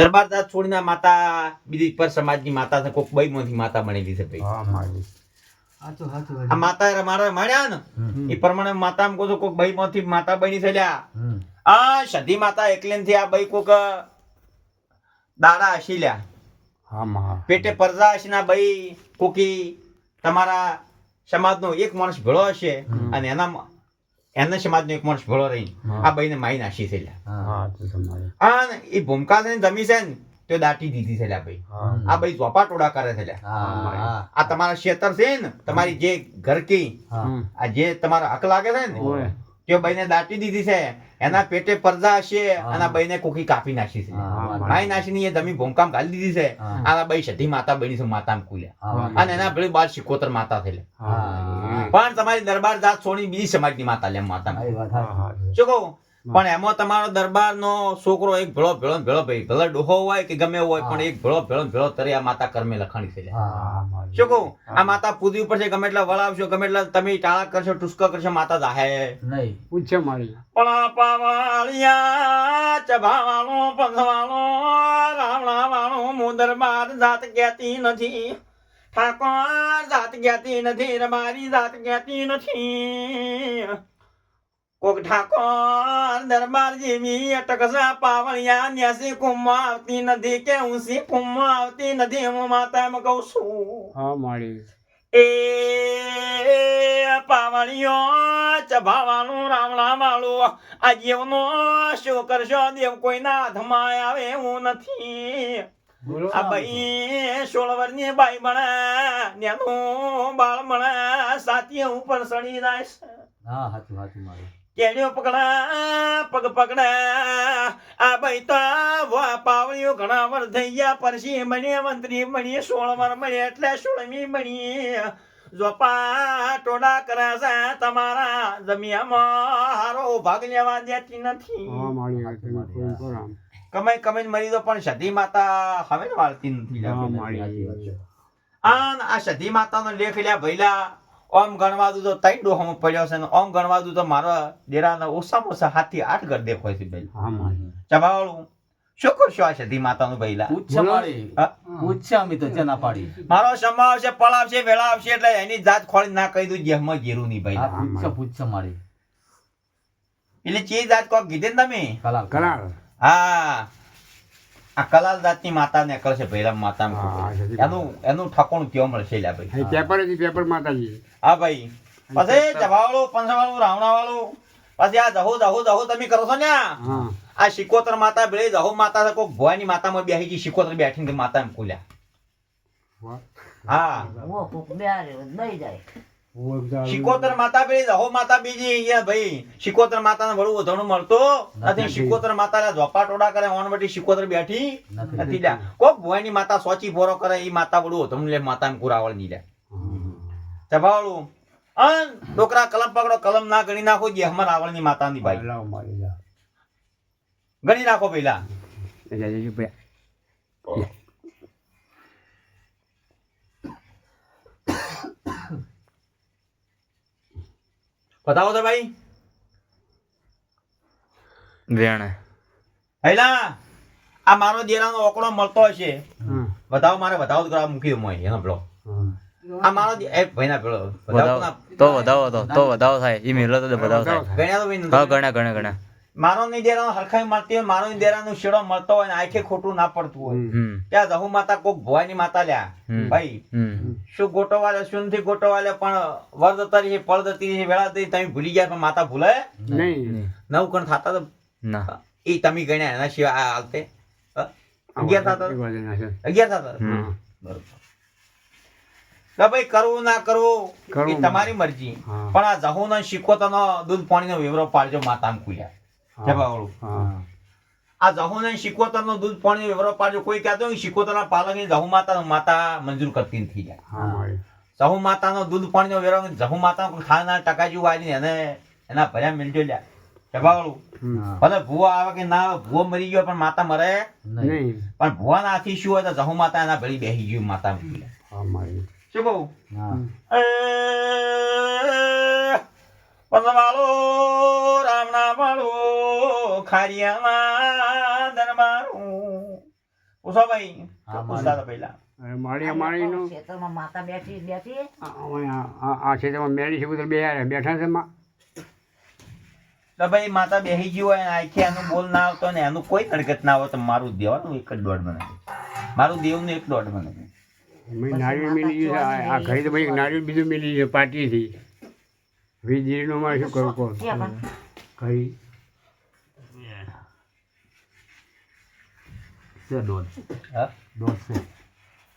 દરબાર જાત છોડીને માતા બીજી પર સમાજની માતા છે કોક બઈમાંથી માતા બનેલી છે ભાઈ. હા મારી. આ માતા મારા મળ્યા ને? એ પ્રમાણે માતા એમ કહું કોક કોક બઈમાંથી માતા બની થયેલા આ સધી માતા એકલેનથી આ બઈ કોક દાડા હસી લ્યા. હા માં. પેટે પરજા હશે ના બઈ કોકી તમારા સમાજનો એક માણસ ભેળો હશે અને એના એના સમાજનો એક માણસ ભળો રહી. આ બહીને માઈ નાશી છે લ્યા હા અને એ ભૂમકા છે જમી છે ને તે દાટી દીધી છે લ્યા ભાઈ આ ભાઈ ઝોપા ટોડા કરે છે લ્યા હા હા. આ તમારા ક્ષેત્ર છે ને તમારી જે ઘર કી આ જે તમારા હક લાગે છે ને તે બઈને દાટી દીધી છે એના પેટે પરદા હશે અને બઈને કોકી કાપી નાખી છે. ભાઈ નાખીને એ જમીન ભૂમકામ ગાલી દીધી છે. આ બઈ સધી માતા બની છે માતા કુલ્યા અને એના પેલી બાર શિકોતર માતા થયેલી. પણ તમારી દરબાર જાત છોડી બીજી સમાજની માતા લે માતા શું કહું? પણ એમાં તમારો દરબારનો છોકરો એક ભેળો ભેળો ભેળો ભાઈ. ભલે ડોહો હોય કે ગમે હોય પણ એક ભેળો ભેળો ભેળો તરી આ માતા કર્મે લખાણી થઈ મારી શું કહું? આ માતા પૂજવી પડશે ગમે એટલા વળાવશો ગમે એટલા તમે ટાળા કરશો ટુસ્કો કરશો માતા જાહે. નહીં. પૂછે મારી પણ પાવાળિયા ચભાવાળો પંધવાળો રાવણાવાળો હું દરબાર જાત કહેતી નથી. ઠાકોર જાત કહેતી નથી રબારી જાત કહેતી નથી. કોક ઠાકોર દરબાર જેવી અટકસા પાવળિયા ન્યાસી કુંભમાં આવતી નથી કે ઊંસી કુંભમાં આવતી નથી. હું માતા એમ કહું છું. હા માળી. એ પાવળિયો ચભાવાનું રાવણા વાળું આ જીવનો શું કરશો દેવ કોઈના હાથમાં આવે એવું નથી. બોલો આ ભાઈ સોળ વર્ષની બાઈ બને નેનું બાળ ઉપર સડી જાય હા હાચું હાચું મારું કેડીઓ પકડા પગ પકડા આ ભાઈ તો વા પાવળીઓ ઘણા વર થઈ ગયા પરસી બની મંત્રી બની સોળ વર બની એટલે સોળમી બની જોપા ટોડા કરે છે તમારા જમિયામાં હારો ભાગ લેવા દેતી નથી. કમાઈ કમાઈ મરી દો પણ સતી માતા હવે વાળતી નથી. આ સતી માતાનો લેખ લ્યા ઓમ ગણવા દઉં તો ત્રણ ડોહામાં પડ્યો છે ઓમ ગણવા દઉં તો મારા ડેરાના ઓછામાં ઓછા હાથથી આઠ ઘર દેખો છે ભાઈ હા ચબાવાળું. શું કરશો આ સતી માતાનું? પૂછ અમે તો ચના પાડી. મારો સમા આવશે પળ આવશે વેળા આવશે એટલે એની જાત ખોળી ના કહી દઉં જેમાં જીરું નહીં ભાઈ પૂછ પૂછ મારી. એટલે ચી જાત કોક કીધે ને તમે? કલાલ. કરાર હા. આ કલાલ જાતની માતા ને કરશે ભૈરમ માતા એનું એનું ઠકોણ કયો મળશે લ્યા ભાઈ? પેપર પેપર માતાજી હા ભાઈ. પછી જવાવાળું પંચવાળું રાવણા વાળું પછી આ જહો જહો જહો તમે કરો છો ને આ? શિકોતર માતા બે જહો માતા છે કોક ભવાની માતામાં બેસી ગઈ શિકોતર બેઠીને માતા એમ કુલ્યા હા. જાય. શિકોતર માતા પેલી જહો માતા બીજી અહીંયા ભાઈ. શિકોતર માતાને વડું વધણું મળતો નથી શિકોતર માતા ઝોપા ટોડા કરે ઓન વટી શિકોતર બેઠી નથી લ્યા. કોક ભવાની માતા સોચી બોરો કરે એ માતા વડું વધણું લે માતા કુરાવળની લે. ચભાવળું અન ડોકરા કલમ પકડો કલમ ના ગણી નાખો જે હમણાં આવળની માતા ની ભાઈ ગણી નાખો પેલા. ભાઈ. બતાવો તો ભાઈ. વેણે હેલા આ મારો દેરાનો ઓકડો મળતો હશે. બતાવો મારે બતાવો તો મૂકી દઉં એનો પેલો. આ મારો દે- એ ભાઈના પેલો બતાવો વધાવો તો વધાવો તો તો વધાવો થાય. એ મેલો તો વધાવો થાય. ગણ્યા તો ભાઈ હા. ગણે ગણે ગણે મારો ની દેરાનો હરખાઈ મળતી હોય મારો ની દેરાનો શેડો મળતો હોય ને આંખે ખોટું ના પડતું હોય. હમ. ત્યાં જહુ માતા કોક ભવાની માતા લ્યા. હમ. ભાઈ. હમ. શું ગોટો વાલે શું નથી ગોટવાલે પણ વરદતરી છે પળદતરી છે વેળાતરી તમે ભૂલી ગયા પણ માતા ભૂલે? નહીં. નવ કણ થતા તો ના. એ તમે ગણ્યા એના સિવાય આ હાલતે? હ? અગિયાર થતા. અગિયાર થતા? બરોબર ભાઈ કરવું ના કરવું એ તમારી મરજી. પણ આ જહુનો શિકોતરનો દૂધ પાણીનો વિવરો પાડજો માતા કુલ્યા જવાવાળું. હા. આ જહુને શિકોતરનો દૂધ પાણી વેવરો પાડજો. કોઈ કહેતો શિકોતરના પાલકની જહુ માતા માતા મંજૂર કરતી થઈ જાય હા મારી જહુ માતાનો દૂધ પાણીનો વેરો જહુ માતા ખાના ટકા જેવું આવીને એને એના ભર્યા મિલજો લ્યા. ચબાવડું ભલે ભૂવો આવે કે ના આવે, ભૂવો મરી ગયો પણ માતા મરે નહીં. પણ ભુવાના હાથી શું હોય તો જહુ માતા એના ભળી બેસી ગયું માતા શું કહું? હા. ખારિયાના દરબારું. પૂછો ભાઈ હા, પૂછતા પહેલા. માળી અમારીનું ખેતરમાં માતા બેઠી બેઠી. આ- મેળી છે બે બેઠા છે માં. તો ભાઈ માતા બેહી ગયું હોય આખી એનું બોલ ના આવતો ને એનું કોઈ હરકત ના હોય તો મારું દેવાનું એક જ દોઢ મને મારું દેવનું એક દોઢ મને મેં નારિયેળ મિલી ગયું છે આ ઘરે તો ભાઈ નારિયેળ બીજું મિલી છે પાટીથી વીજ મારે શું કરવું કહો? ઘરી. છે દોઢ હા? દોઢ છે.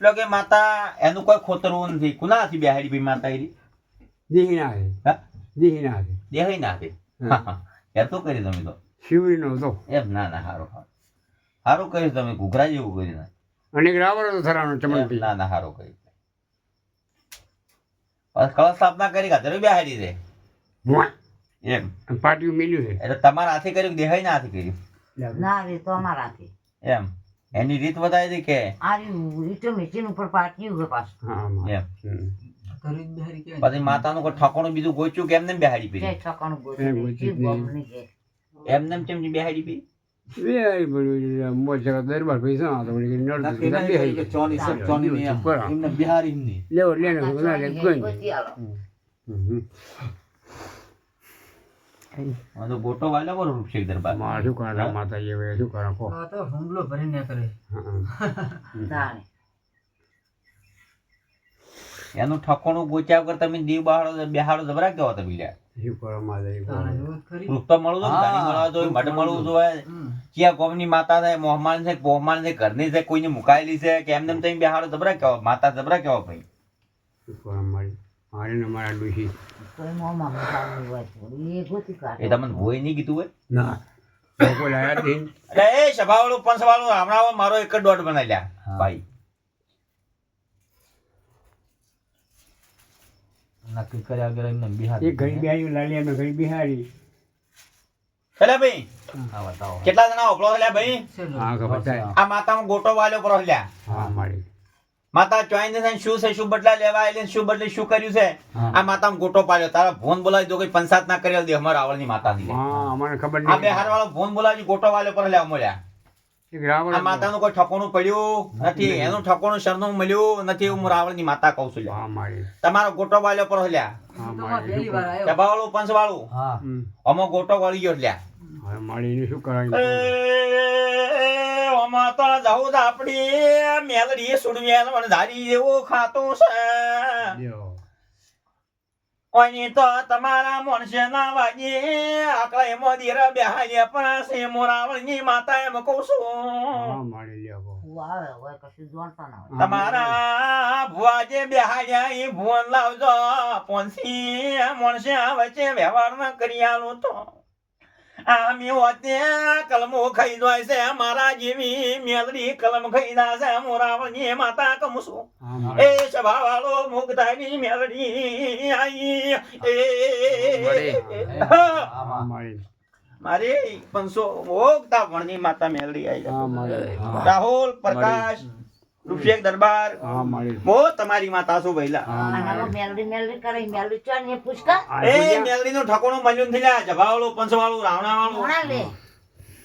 એટલે કે માતા એનું કોઈ ખોતરવું નથી. કુના હતી બેહાડી ભાઈ માતા એરી દીહી ના છે હા? દીહી ના છે દેહાઈ ના હતી હા. યાર તો કરી તમે તો? શિવરીનો હતો. એમ ના ના હારું હારું. હારું કર્યું તમે? ઘૂઘરા જેવું કરી ના અને રાવણ હતો થરાનો એમ ના ના હારું કર્યું. બસ કળશ સ્થાપના કરી બેહાડી દે. એમ. પાટિયું મેલ્યું છે. એટલે તમારા હાથે કર્યું કે દેહાઈ ના હાથે કર્યું? ના રે તો હાથે. એમ. એની રીત બતાવી દી કે? આ રીત મશીન ઉપર આમાં. એમ. હમ. પછી માતાનું કોઈ ઠકોણું બીજું ગોચ્યું કે એમને એમ બેહાડી પડી ઠકાણું છે. એમને કેમ બેહાડી પૈસા. એમને બિહારી એમની લેવો લે ને ના લે કોઈ ગોતી આલો. હમ. મને તો ગોટો દરબાર? માં શું કરે શું કરે. એનું ઠકોણું ગોચ્યા વગર તમે દીવ બહાડો બેહાડો જબરા કેવા તમે લ્યા? શું કરે. તો જોઈએ મળવા મઢ મળવું જોઈએ. ક્યાં ગોમની માતા છે મોહમાન છે પોહમાન છે ઘરની છે કોઈને મુકાયેલી છે કે એમને એમ તમે બેહાડો જબરા કેવા માતા જબરા કેવા ભાઈ? શું કરે મારી? મારી ને મારા ડોશી કોઈ મોંમાં મુકાવની હોય. થોડી, એ ગોતી કાઢે. એ તમને ભોય નહીં કીધું હોય? ના. લોકો લાયા જ એટલે એ સભાવાળું પંચવાળું હમણાં મારો એક જ દોઢ બનાવી લ્યા ભાઈ. નક્કી કર્યા વગર એમને એ બિહારી બિહારી લાલી અમે બિહારી. એટલે ભાઈ. કેટલા જણા ઓપડો લ્યા ભાઈ? હા ખબર થાય આ માતામાં ગોટો વાલ્યો પરો લ્યા હા મારી. માતા ચોઈને થઈને શું છે શું બદલા લેવા આવેલી શું બદલી શું કર્યું છે? આ માતા ગોટો પાડ્યો. તારા ફોન બોલાવી દો કઈ પંચાયત ના કરી દે અમારા આવળની માતા ની અમને ખબર આ બે હાર વાળો ફોન બોલાવી ગોટો વાળો પર લેવા મળ્યા. આ માતાનું કોઈ ઠકોણું પડ્યું નથી. એનું ઠકોણું સરનું મળ્યું નથી હું રાવણની માતા કહું છું. તમારો ગોટો વાળો પર લ્યા. વાળું પંચ હમ. અમો ગોટો વળી ગયો લ્યા. હવે શું કરાય? આમાં તો જાઉં આપડી મેલડી મેલડી સુડવેલ ધારી એવું ખાતું છે. ઓની તો તમારા મનસે ના વાગે આકડા એમાં દીરા બેહાય પણ સે મોરાવળની માતા એમ કહું છું. તમારા ભુવા જે બેહાડ્યા એ ભુવન લાવજો. પોનસી મણસે વચ્ચે વ્યવહાર ન કરી આલું તો. આમી હોતે કલમો ખાઈ જાય છે મારા જેવી મેલડી કલમ ખાઈ જાય છે મોરાવળની માતા કમ છું એ સભાવાળો મુક્તાની મેલડી આઈ. એ મારે મારી મારી વણની માતા મેલડી આઈ. રાહુલ પ્રકાશ. ઋષિક દરબાર. બહુ તમારી માતા શું ભઈલા મેલડી મેલડી કરે મેલડી ચાલ ને પૂછકા એ મેલડી નું ઠકોણું મળ્યું નથી લ્યા જભાવાળું પંચવાળું રાવણાવાળું. ભણા લે.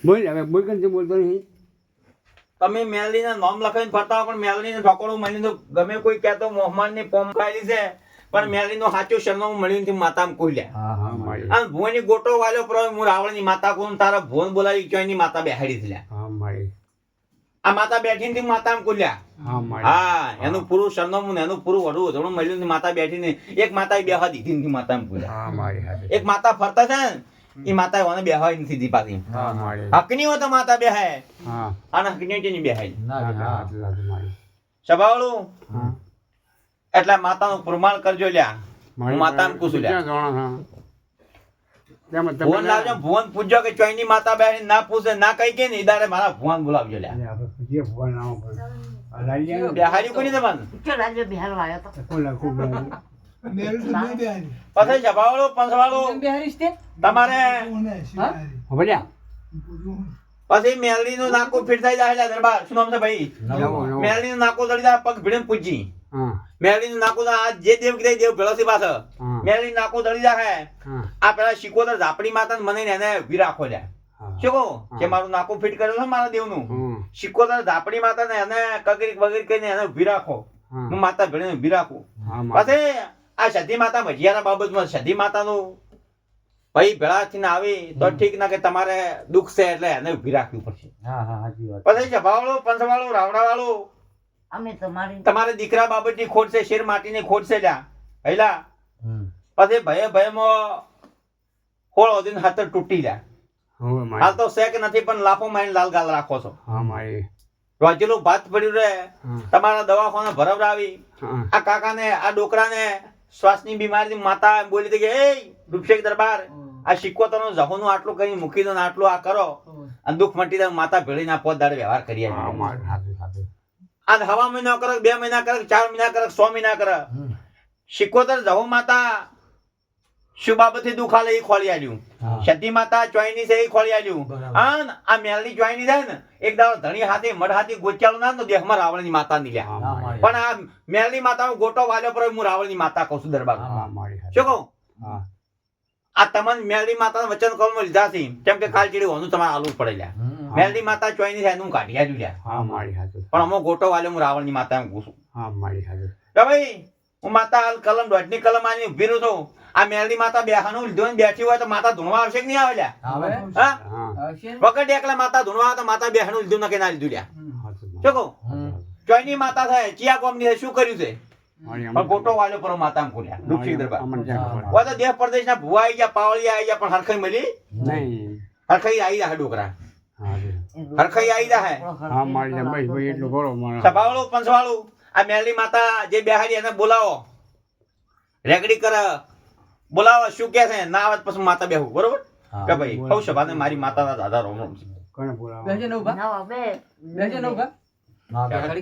બોલ હવે બોલ કંઈ બોલતો નહીં. તમે મેલડી ના નામ લખાઈને ફરતા પણ મેલડી નું ઠકોણું મળ્યું તો ગમે કોઈ કહેતો મોહમાનની પોમ ખાયેલી છે પણ મેલડી નો સાચો સરનામું મળ્યું નથી માતા કોઈ લે હા હા હા અને ભુવન ગોટો વાલ્યો પર હું રાવણની માતા કોણ તારા ભુવન બોલાવી ક્યાંયની માતા બેહાડી થયા લ્યા. હા મારી. આ માતા બેઠી માતા કુલ્યા હા એનું પૂરું સરનામું એનું પૂરું વડું ધોળું મળ્યું ને માતા બેઠીને. એક માતા બેહવા દીધી નથી માતા કુલ્યા હા. એક માતા ફરતા છે ને એ માતા એને બેહવાય નથી દીધી પાછી હકની હોય તો માતા બેહાય અને હકની તો નહીં બેહાય. હા હા સભાવાળું એટલે માતાનું પ્રમાણ કરજો લ્યા. માતા માતાને પૂછું લ્યા. ભુવન લાવજો ભુવન પૂછજો કે ચોઈની માતા બેહી ના પૂછે ના કઈ કે ને ઈદારે મારા ભુવન બોલાવજો લ્યા. કોની બિહાર આવ્યો તો? પછી સભાવાળું પંચવાળું તમારે ભલ્યા? પછી મેલડી નું નાકું ફીટ થઈ જાય દરબાર. શું નામ છે ભાઈ. મેલડી નું નાકું ચડી જાય પગ ભીડે પૂજી હા, મેલડી નું નાકું આ જે દેવ કીધા દેવ ભેળો છે પાછળ મેલડી નાકું દળી જાય આ પેલા શીકોતર ઝાપડી માતા મને એને ઊભી રાખો લ્યા. કહું કે મારું નાકું ફિટ કરેલું છે મારા દેવનું સિક્કો શિકોતર ધાપડી માતા ને એને કગરી વગરી કરીને એને ઊભી રાખો. હું માતા ભણીને ઊભી રાખું. પછી આ સધી માતા મજિયાના બાબતમાં સતી માતાનું ભાઈ ભેળાથી ના આવી તો ઠીક ના કે તમારે દુઃખ છે એટલે એને ઊભી રાખવી પડશે. હા હા સાચી વાત. પછી જભાવાળું પંચવાળું રાવણાવાળું અમે તમારી તમારે દીકરા બાબતની ખોટ છે શેર માટીની ખોટ છે લ્યા. હૈલા પછી ભયે ભયમાં હોળ ઓદીને હાથર તૂટી જાય હાલ તો શેક નથી પણ લાફો મારીને લાલ ગાલ રાખો છો. હા મારે. રોજેલું ભાત પડ્યું રહે તમારા દવાખાને ભરવડાવી આ કાકાને આ ડોકરાને શ્વાસની બીમારી માતા બોલી હતી કે એ રૂપશેખ દરબાર આ સિક્કોતરનો જહોનું આટલું કરી મૂકી દો ને આટલું આ કરો. અને દુઃખ મટી દે માતા ભેળી ના પોત દાડે વ્યવહાર કરી અને હવા મહિનો કરે બે મહિના કરે ચાર મહિના કરે સો મહિના કરે હમ. સિક્કોતર જહો માતા શું બાબતે દુખાલે એ ખોલી આલ્યું? સતી માતા ચોઈની છે એ ખોલી આલ્યું. આન આ મેલની ચોઈની થાય ને એક દાડો ધણી હાથે મઢ હાથે ગોચાલું ના તો દેહમાં રાવણની માતા ની લ્યા પણ આ મેલની માતાનો ગોટો વાલ્યો પર હું રાવણની માતા કહું છું દરબાર શું કહું? આ તમને મેલડી માતાના વચન કલમાં લીધા છે. કેમ કે કાલ ચીડી હોનું તમારે આલુ પડે મેલની. માતા ચોઈની થાય હું કાઢી આલ્યું લ્યા. પણ અમો ગોટો વાલ્યો હું રાવણની માતા એમ કહું છું. હા મારી હાજર ભાઈ હું માતા હાલ કલમ દોઢની કલમ આની ઊભી રહું છું. આ મેલડી માતા બેહાનું લીધું ને બેઠી હોય તો માતા ધૂણવા આવશે કે નહીં આવે લ્યા? આવે. હા? હા. વખત એકલા માતા ધૂણવા આવે તો માતા બેહાનું લીધું ના કે ના લીધું લ્યા? શું કહું? ચોઈની માતા થાય ચિયા કોમની થાય શું કર્યું છે ગોટો વાલ્યો પર માતા ખોલ્યા દુઃખી દરબાર? હોય તો દેશ પ્રદેશના ભુવા આવી ગયા પાવળી આવી ગયા પણ હરખાઈ મળી? નહીં. હરખાઈ આવી જાય ડોકરા. હરખાઈ આવી જાય હા? મારી એટલું કરો મારા સભાવાળું પંચવાળું? આ મેલી માતા જે બેહાડી એને બોલાવો. રેગડી કર. બોલાવો શું કે છે? ના આવે પછી માતા બેહું. બરોબર? કે ભાઈ કૌ સભાને મારી માતાના દાદા રોમ રોમ છે. કોને બોલાવો? બેજે નવ નવા બે બેસજે ને ઊભા ના, બે.